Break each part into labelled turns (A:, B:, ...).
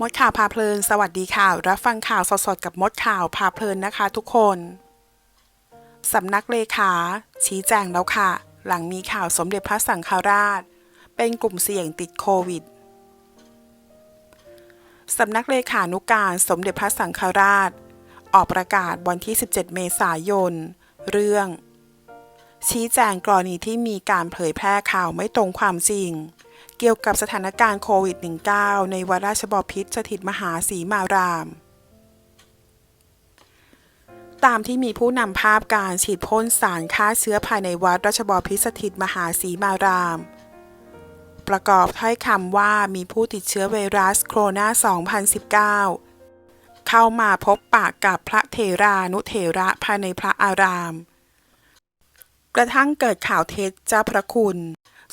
A: มดข่าวพาเพลิน สวัสดีค่ะ รับฟังข่าวสดๆ กับมดข่าวพาเพลินนะคะทุกคน สำนักเลขา ชี้แจงแล้วค่ะ หลังมีข่าวสมเด็จพระสังฆราช เป็นกลุ่มเสี่ยงติดโควิด สำนักเลขานุการสมเด็จพระสังฆราช ออกประกาศวันที่ 17 เมษายน เรื่อง ชี้แจงกรณีที่มีการเผยแพร่ข่าวไม่ตรงความจริง เกี่ยวกับสถานการณ์โควิด -19 ในวัดราชบพิตรสถิตมหาสีมาราม ตามที่มีผู้นำภาพการฉีดพ่นสารฆ่าเชื้อภายในวัดราชบพิตรสถิตมหาสีมาราม ประกอบถ้อยคำว่ามีผู้ติดเชื้อไวรัสโคโรนา 2019 เข้ามาพบปะกับพระเถรานุเถระภายในพระอารามกระทั่งเกิดข่าวเท็จเจ้าพระคุณ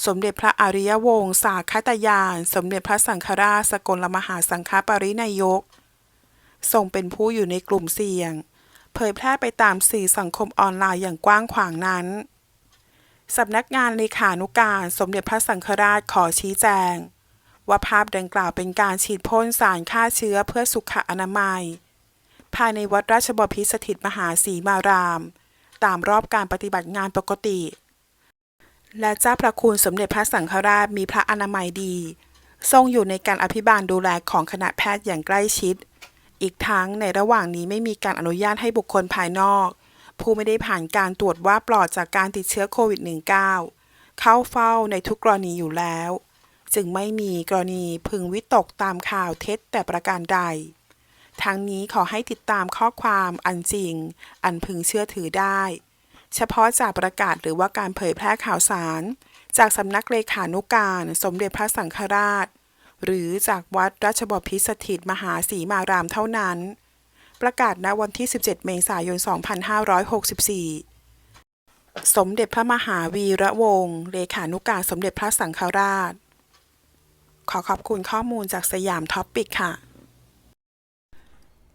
A: สมเด็จพระอริยวงศาคตยาน สมเด็จพระสังฆราชสกลมหาสังฆปรินายก ทรงเป็นผู้อยู่ในกลุ่มเสี่ยง เผยแพร่ไปตามสื่อสังคมออนไลน์อย่างกว้างขวางนั้น สำนักงานเลขานุการสมเด็จพระสังฆราชขอชี้แจง ว่าภาพดังกล่าวเป็นการฉีดพ่นสารฆ่าเชื้อเพื่อสุขอนามัย ภายในวัดราชบพิสถิตมหาสีมาราม ตามรอบการปฏิบัติงานปกติ และเจ้าพระคุณสมเด็จพระสังฆราชมีพระอนามัยดี ทรงอยู่ในการอภิบาลดูแลของคณะแพทย์อย่างใกล้ชิด อีกทั้งในระหว่างนี้ไม่มีการอนุญาตให้บุคคลภายนอก ผู้ไม่ได้ผ่านการตรวจว่าปลอดจากการติดเชื้อโควิด -19 เข้าเฝ้าในทุกกรณีอยู่แล้ว จึงไม่มีกรณีพึงวิตกตามข่าวเท็จแต่ประการใด ทั้งนี้ขอให้ติดตามข้อความอันจริง อันพึงเชื่อถือได้ เฉพาะจากประกาศหรือว่าการเผยแพร่ข่าวสาร จากสำนักเลขานุการ สมเด็จพระสังฆราช หรือจากวัดราชบพิตรสถิตมหาสีมารามเท่านั้น ประกาศณวันที่ 17 เมษายน 2564 สมเด็จพระมหาวีระวงศ์เลขานุการสมเด็จพระสังฆราช ขอขอบคุณข้อมูลจากสยามท็อปปิกค่ะ